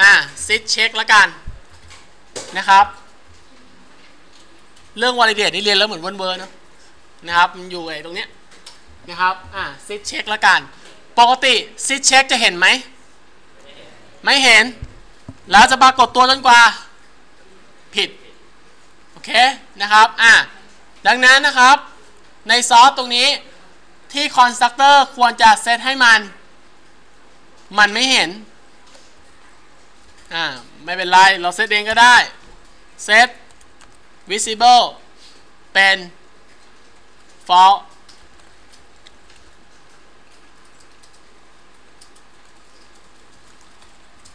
อ่าซิดเช็คแล้วกันนะครับ เรื่อง validate นี่เรียนแล้วเหมือนเวิร์นเวิร์นเนอะนะครับมันอยู่ไอ้ตรงเนี้ยนะครับอ่าซิดเช็คแล้วกัน ปกติซิดเช็คจะเห็นไหมไม่เห็น แล้วจะปรากฏตัวจนกว่า ผิด โอเค นะครับ อ่าดังนั้นนะครับ ในซอสตรงนี้ที่คอนสตรักเตอร์ควรจะเซตให้มัน มันไม่เห็น อ่าไม่เป็นไร เราเซตเองก็ได้ เซต visible เป็น false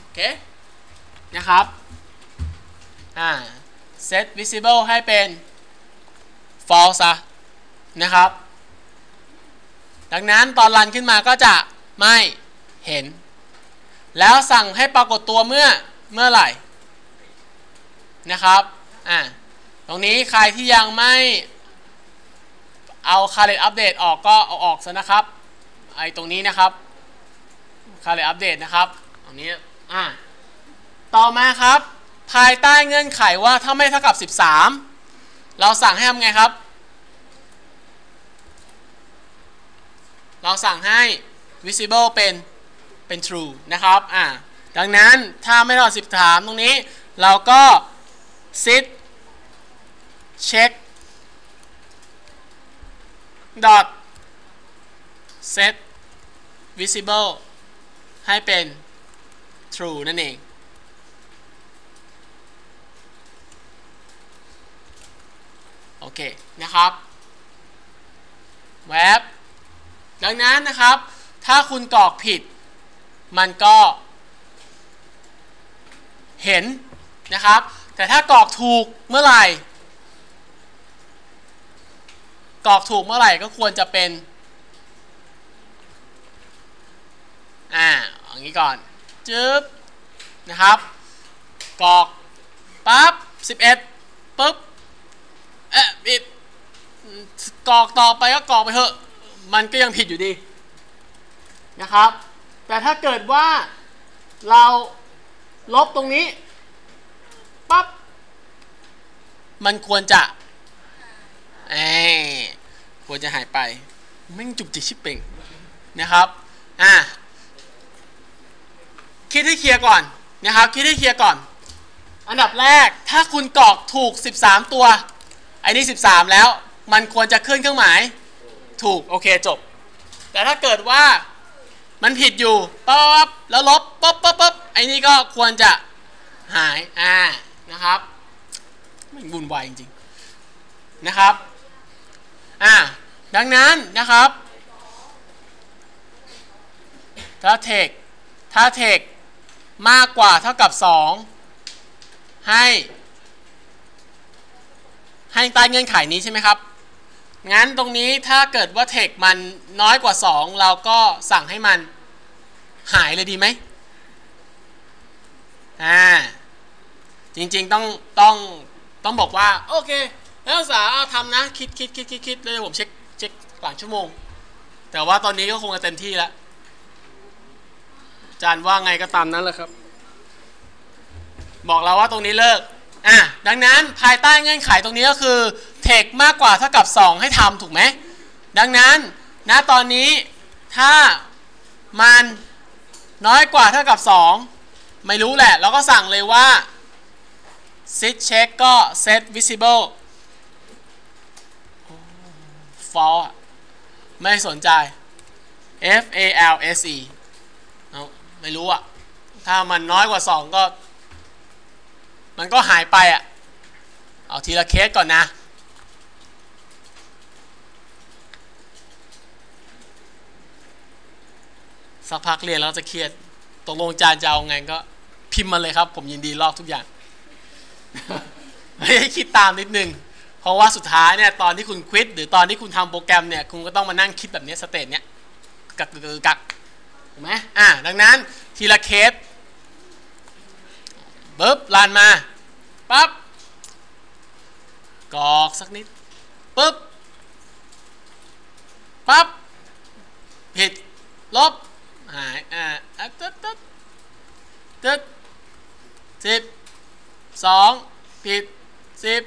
โอเค นะครับอ่า set visible ให้เป็น false ซะนะครับ ดังนั้นตอนรันขึ้นมาก็จะไม่เห็น แล้วสั่งให้ปรากฏตัวเมื่อเมื่อไหร่นะครับอ่าตรงนี้ใครที่ยังไม่เอาคาเลตอัปเดตออกก็เอาออกซะนะครับไอตรงนี้นะครับคาเลตอัปเดตนะครับตรงนี้อ่าต่อมาครับ ภายใต้เงื่อนไขว่าถ้าไม่เท่ากับ 13 เราสั่งให้ทำไงครับ เราสั่งให้ visible เป็น เป็น true นะครับอ่าดังนั้นถ้าไม่เท่า13ตรงนี้ เราก็ sit check dot set visible ให้เป็น true นั่นเองโอเค นะครับแวบดังนั้นนะครับ ถ้าคุณกรอกผิด มันก็เห็นนะครับ แต่ถ้ากรอกถูกเมื่อไหร่ กรอกถูกเมื่อไหร่ก็ควรจะเป็น อ่าอย่างนี้ก่อนจึ๊บนะครับ กรอกปั๊บ11ปุ๊บเอ๊ะผิดกรอกต่อไปก็กรอกไปเถอะ มันก็ยังผิดอยู่ดีนะครับ แต่ถ้าเกิดว่าเราลบตรงนี้ปั๊บมันควรจะเอควรจะหายไปแม่งจุกจิกชิบเป่งนะครับอะคิดให้เคลียร์ก่อนนะครับคิดให้เคลียร์ก่อน อันดับแรกถ้าคุณกรอกถูก 13 ตัวไอ้นี่ 13 แล้ว มันควรจะขึ้นเครื่องหมาย ถูกโอเคจบ แต่ถ้าเกิดว่า มันผิดอยู่ปั๊บแล้วลบปั๊บปั๊บปั๊บไอ้นี่ก็ควรจะหายอ่านะครับมันวุ่นวายจริงๆนะครับอ่าดังนั้นนะครับถ้าเทคถ้าเทคมากกว่าเท่ากับ 2 ให้ ให้ใต้เงื่อนไขนี้ใช่ไหมครับ งั้นตรงนี้ถ้าเกิดว่าเทคมันน้อยกว่า 2 เราก็สั่งให้มันหายเลยดีไหมอ่าจริงๆต้องต้องต้องบอกว่า โอเคแล้วสาเอาทำนะ คิดคิดคิดคิดคิดเลยผมเช็คเช็คหลังชั่วโมง แต่ว่าตอนนี้ก็คงจะเต็มที่แล้วจารย์ว่าไงก็ตามนั้นแหละครับ บอกเราว่าตรงนี้เลิก อะดังนั้นภายใต้เงื่อนไขตรงนี้ก็คือเทคมากกว่าเท่ากับ 2 ให้ทำถูกไหม ดังนั้นณตอนนี้ถ้ามันน้อยกว่าเท่ากับ 2 ไม่รู้แหละ เราก็สั่งเลยว่า sit check ก็ set visible false ไม่สนใจ f a l s e เอาไม่รู้อะถ้ามันน้อยกว่า 2 ก็ มันก็หายไปอะเอาทีละเคสก่อนนะ สักพักเรียนแล้วจะเครียดตกลงจานจะเอาไงก็พิมพ์มาเลยครับ ผมยินดีลอกทุกอย่างให้คิดตามนิดนึง เพราะว่าสุดท้ายเนี่ยตอนที่คุณควิดหรือตอนที่คุณทำโปรแกรมเนี่ยคุณก็ต้องมานั่งคิดแบบนี้สเตตเนี่ยกักกักกักถูกไหมอ่าดังนั้นทีละเคส ปึ๊บลานมาปั๊บกอกสักนิดปึ๊บปั๊บผิดลบหายอ่าตึ๊ดตึ๊ดตึ๊ดสิบสองผิดสิบ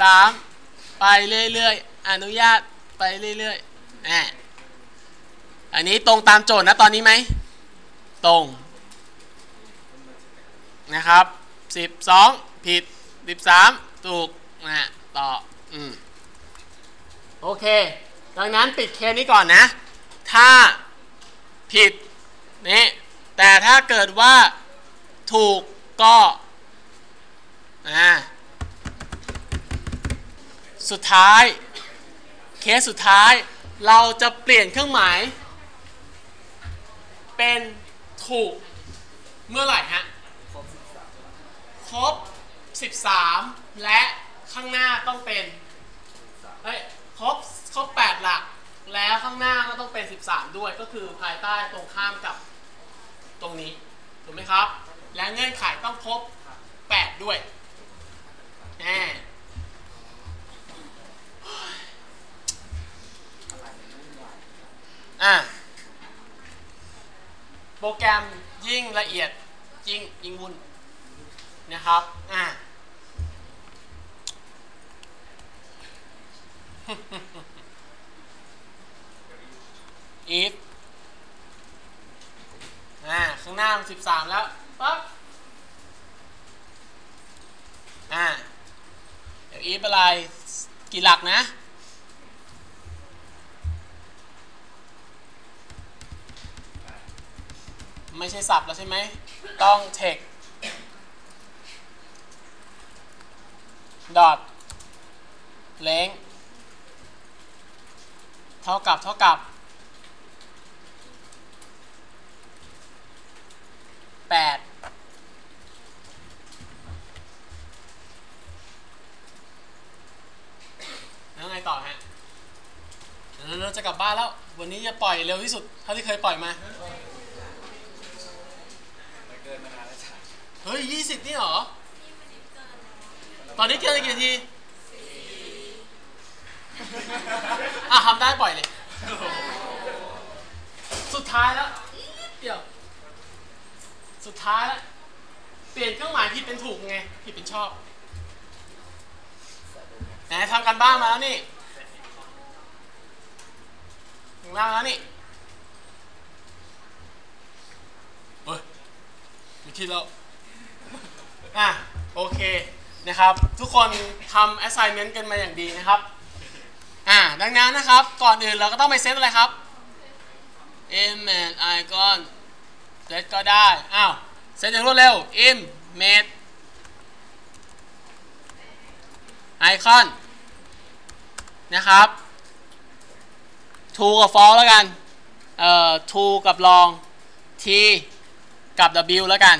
สามไปเรื่อยๆอนุญาตไปเรื่อยๆแหมอันนี้ตรงตามโจทย์นะตอนนี้ไหมตรง นะครับสิบสองผิดสิบสามถูกนะต่ออืมโอเค ดังนั้นปิดเคสนี้ก่อนนะ ถ้าผิดนี่แต่ถ้าเกิดว่าถูกก็อ่าสุดท้ายเคสสุดท้ายเราจะเปลี่ยนเครื่องหมาย เป็นถูกเมื่อไหร่ฮะ ครบ 13 และข้างหน้าต้องเป็นเฮ้ยครบครบ 8 หลัก แล้วข้างหน้าก็ต้องเป็น 13 ด้วยก็คือภายใต้ตรงข้ามกับตรงนี้ ถูกไหมครับ และเงื่อนไขต้องครบ 8 ด้วยแน่อะโปรแกรมยิ่งละเอียดยิ่งยิ่งวุ่น นะครับอะ if อ่าข้างหน้ามัน13แล้วปั๊บอ่าเดี๋ยว if อะไรกี่หลักนะไม่ใช่สับแล้วใช่ไหม ต้อง text dot length เท่ากับเท่ากับ 8 แล้วไงต่อฮะเราจะกลับบ้านแล้ว วันนี้จะปล่อยเร็วที่สุด เท่าที่เคยปล่อยมา เฮ้ยยี่สิบนี่หรอ ตอนนี้เกินกี่นาทีอะทำได้ปล่อยเลย สุดท้ายแล้วเดี๋ยว สุดท้ายแล้ว เปลี่ยนเครื่องหมายผิดเป็นถูกไง ผิดเป็นชอบไหนทำกันบ้านมาแล้วนี่ถึงหน้าแล้วนี่เฮ้ยมีที่แล้ว อะ โอเค นะครับ ทุกคนทำ assignment กันมาอย่างดีนะครับอ่าดังนั้นนะครับ ก่อนอื่นเราก็ต้องไปเซตอะไรครับ im and icon เซตก็ได้อ้าวเซตอย่างรวดเร็ว im made icon นะครับ to กับ false แล้วกัน เอ่อ to กับ long t กับ w แล้วกัน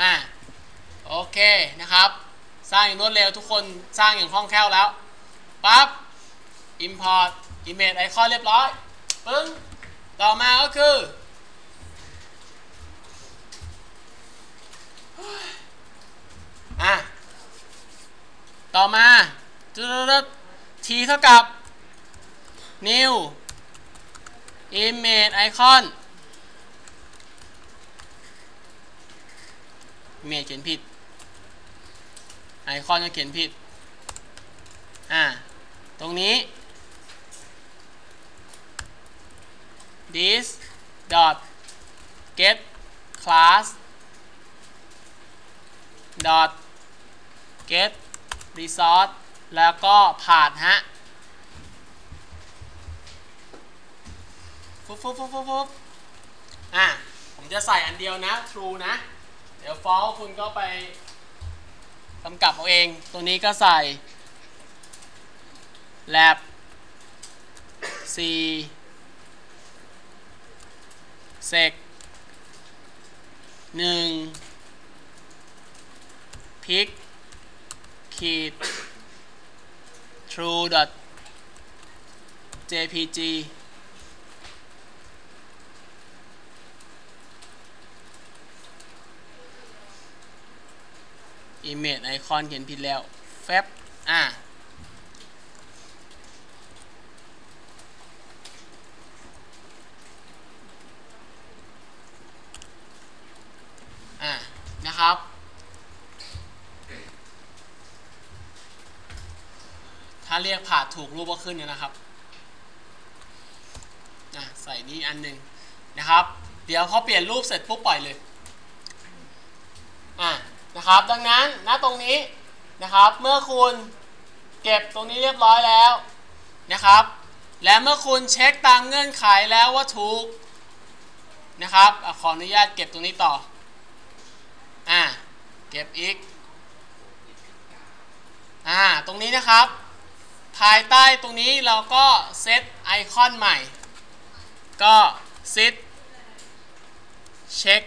อ่า โอ เคนะครับ สร้างอย่างรวดเร็วทุกคนสร้างอย่างคล่องแคล่วแล้วปั๊บ import image icon เรียบร้อยปึ้งต่อมาก็คืออะต่อมาจุดๆ t เท่ากับ new image icon เมจเขียนผิด ไอคอนก็เขียนผิด อ่า ตรงนี้ this dot get class dot get resource แล้วก็ผ่านฮะฟุ๊บฟุ๊บฟุ๊บฟุ๊บฟุ๊บอะ ผมจะใส่อันเดียวนะ true นะ เดี๋ยว false คุณก็ไป กำกับเอาเอง ตัวนี้ก็ใส่ lab c sec หนึ่งพิกขีด true dot jpg image icon เขียนผิดแล้วแฟบอะอะนะครับถ้าเรียกผ่าถูกรูปก็ขึ้นเนี่ยนะครับอะใส่นี่อันหนึ่งนะครับ เดี๋ยวพอเปลี่ยนรูปเสร็จปุ๊บปล่อยเลย นะครับ ดังนั้นณตรงนี้นะครับ เมื่อคุณเก็บตรงนี้เรียบร้อยแล้วนะครับ และเมื่อคุณเช็คตามเงื่อนไขแล้วว่าถูกนะครับอขออนุญาตเก็บตรงนี้ต่ออ่าเก็บอีกอ่าตรงนี้นะครับ ภายใต้ตรงนี้เราก็เซตไอคอนใหม่ ก็ซิดเช็ค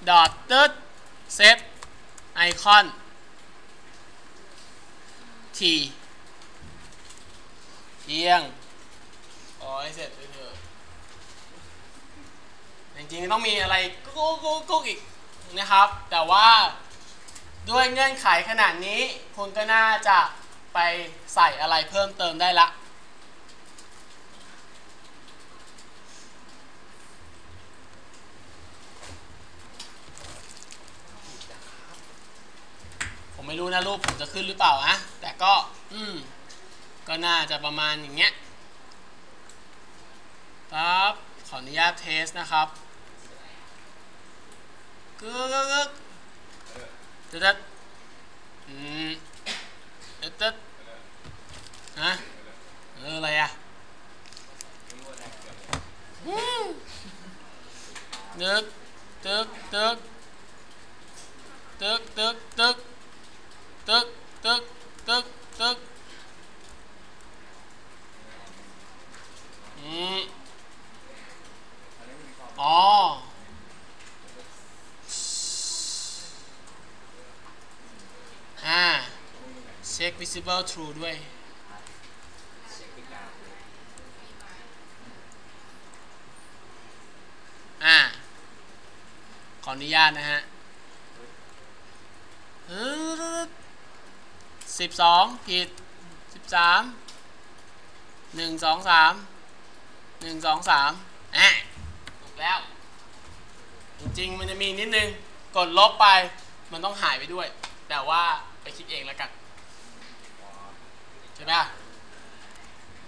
sit check dot ตึ๊ด set icon t เที่ยงโอ้เสร็จไปเถอะจริงๆต้องมีอะไรกุ๊กกุ๊กกุ๊กอีกนะครับ แต่ว่าด้วยเงื่อนไขขนาดนี้ คุณก็น่าจะไปใส่อะไรเพิ่มเติมได้ละ ไม่รู้นะรูปผมจะขึ้นหรือเปล่านะแต่ก็ อืม ก็น่าจะประมาณอย่างเงี้ยปั๊บขออนุญาตเทสนะครับกึกกึกกึกตึ๊ดตึ๊ดอืมตึ๊ดตึ๊ดฮะเอออะไรอะตึ๊กตึ๊กตึ๊กตึ๊กตึ๊กตึ๊ก ตึกตึกตึกตึกอืมอ๋ออ่า check visible true ด้วยอ่า ขออนุญาตนะฮะ สิบสองผิดสิบสามหนึ่งสองสามหนึ่งสองสามอะถูกแล้ว จริงๆมันจะมีนิดนึง กดลบไปมันต้องหายไปด้วย แต่ว่าไปคิดเองแล้วกันใช่ไหม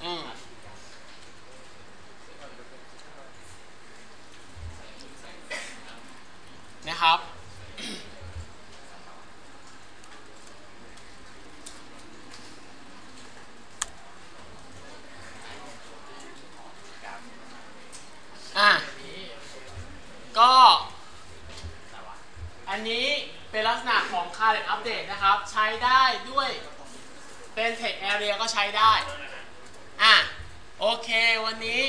อืมนะครับ อะ ก็ อันนี้เป็นลักษณะ อัปเดตนะครับ ใช้ได้ด้วยเป็น text area ก็ใช้ได้ อะ โอเควันนี้